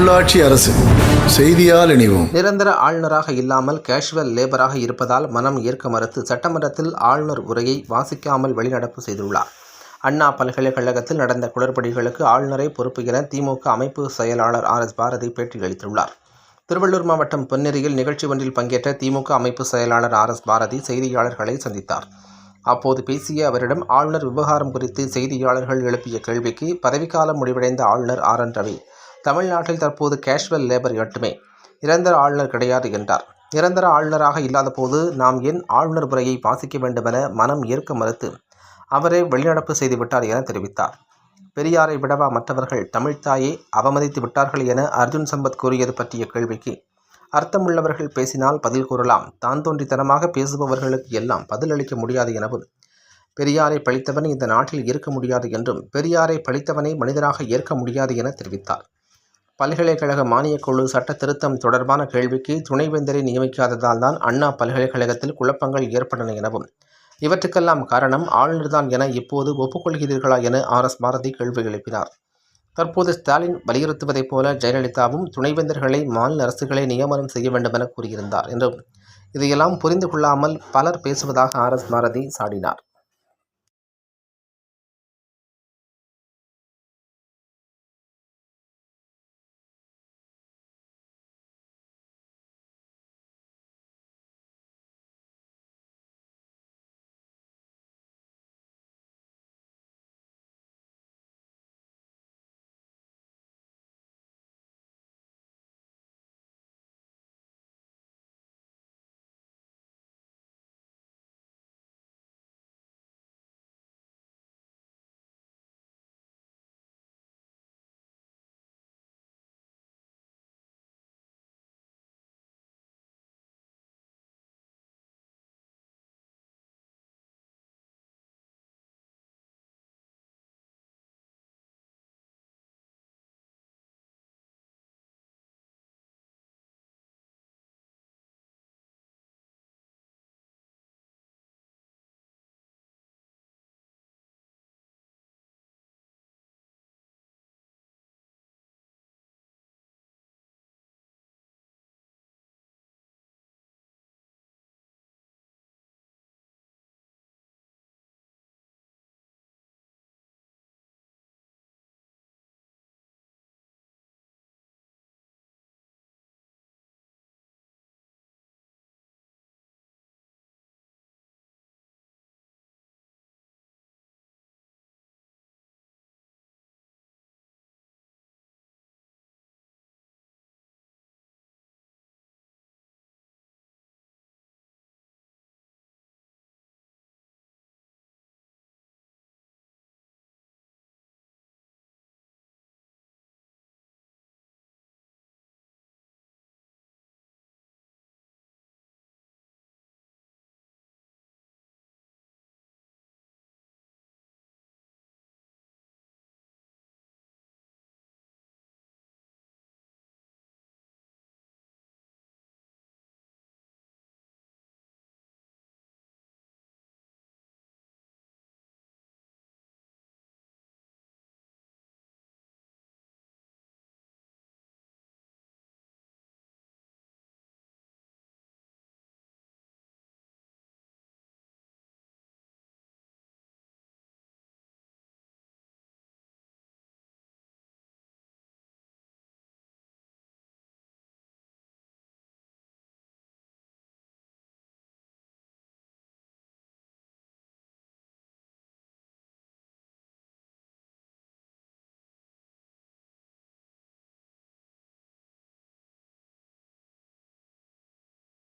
உள்ளாட்சி அரசு செய்தியால் இணைவோம். நிரந்தர ஆளுநராக இல்லாமல் கேஷுவல் லேபராக இருப்பதால் மனம் ஏற்க மறுத்து சட்டமன்றத்தில் ஆளுநர் உரையை வாசிக்காமல் வெளிநடப்பு செய்துள்ளார். அண்ணா பல்கலைக்கழகத்தில் நடந்த குளறுபடிகளுக்கு ஆளுநரை பொறுப்பு என திமுக அமைப்பு செயலாளர் ஆர் எஸ் பாரதி பேட்டியளித்துள்ளார் திருவள்ளூர் மாவட்டம் பொன்னேரியில் நிகழ்ச்சி ஒன்றில் பங்கேற்ற திமுக அமைப்பு செயலாளர் ஆர் எஸ் பாரதி செய்தியாளர்களை சந்தித்தார். அப்போது பேசிய அவரிடம் ஆளுநர் விவகாரம் குறித்து செய்தியாளர்கள் எழுப்பிய கேள்விக்கு பதவிக்காலம் முடிவடைந்த ஆளுநர் ஆர் என் ரவி தமிழ்நாட்டில் தற்போது கேஷுவல் லேபர் மட்டுமே. நிரந்தர ஆளுநர் கிடையாது என்றார். நிரந்தர ஆளுநராக இல்லாதபோது நாம் ஏன் ஆளுநர் உரையை வாசிக்க வேண்டுமென மனம் ஏற்க மறுத்து அவரே வெளிநடப்பு செய்துவிட்டார் என தெரிவித்தார். பெரியாரை விடவா மற்றவர்கள் தமிழ்த்தாயை அவமதித்து விட்டார்கள் என அர்ஜுன் சம்பத் கூறியது பற்றிய கேள்விக்கு அர்த்தமுள்ளவர்கள் பேசினால் பதில் கூறலாம். தான் தோன்றித்தனமாக பேசுபவர்களுக்கு எல்லாம் பதிலளிக்க முடியாது எனவும் பெரியாரை பழித்தவன் இந்த நாட்டில் இருக்க முடியாது என்றும் பெரியாரை பழித்தவனை மனிதராக ஏற்க முடியாது என தெரிவித்தார். பல்கலைக்கழக மானியக் குழு சட்ட திருத்தம் தொடர்பான கேள்விக்கு துணைவேந்தரை நியமிக்காததால் தான் அண்ணா பல்கலைக்கழகத்தில் குழப்பங்கள் ஏற்பட்டன எனவும் இவற்றுக்கெல்லாம் காரணம் ஆளுநர்தான் என இப்போது ஒப்புக்கொள்கிறீர்களா என ஆர் எஸ் பாரதி கேள்வி எழுப்பினார். தற்போது ஸ்டாலின் வலியுறுத்துவதைப் போல ஜெயலலிதாவும் துணைவேந்தர்களை மாநில அரசுகளை நியமனம் செய்ய வேண்டும் என கூறியிருந்தார் என்றும் இதையெல்லாம் புரிந்து கொள்ளாமல் பலர் பேசுவதாக ஆர் எஸ் பாரதி சாடினார்.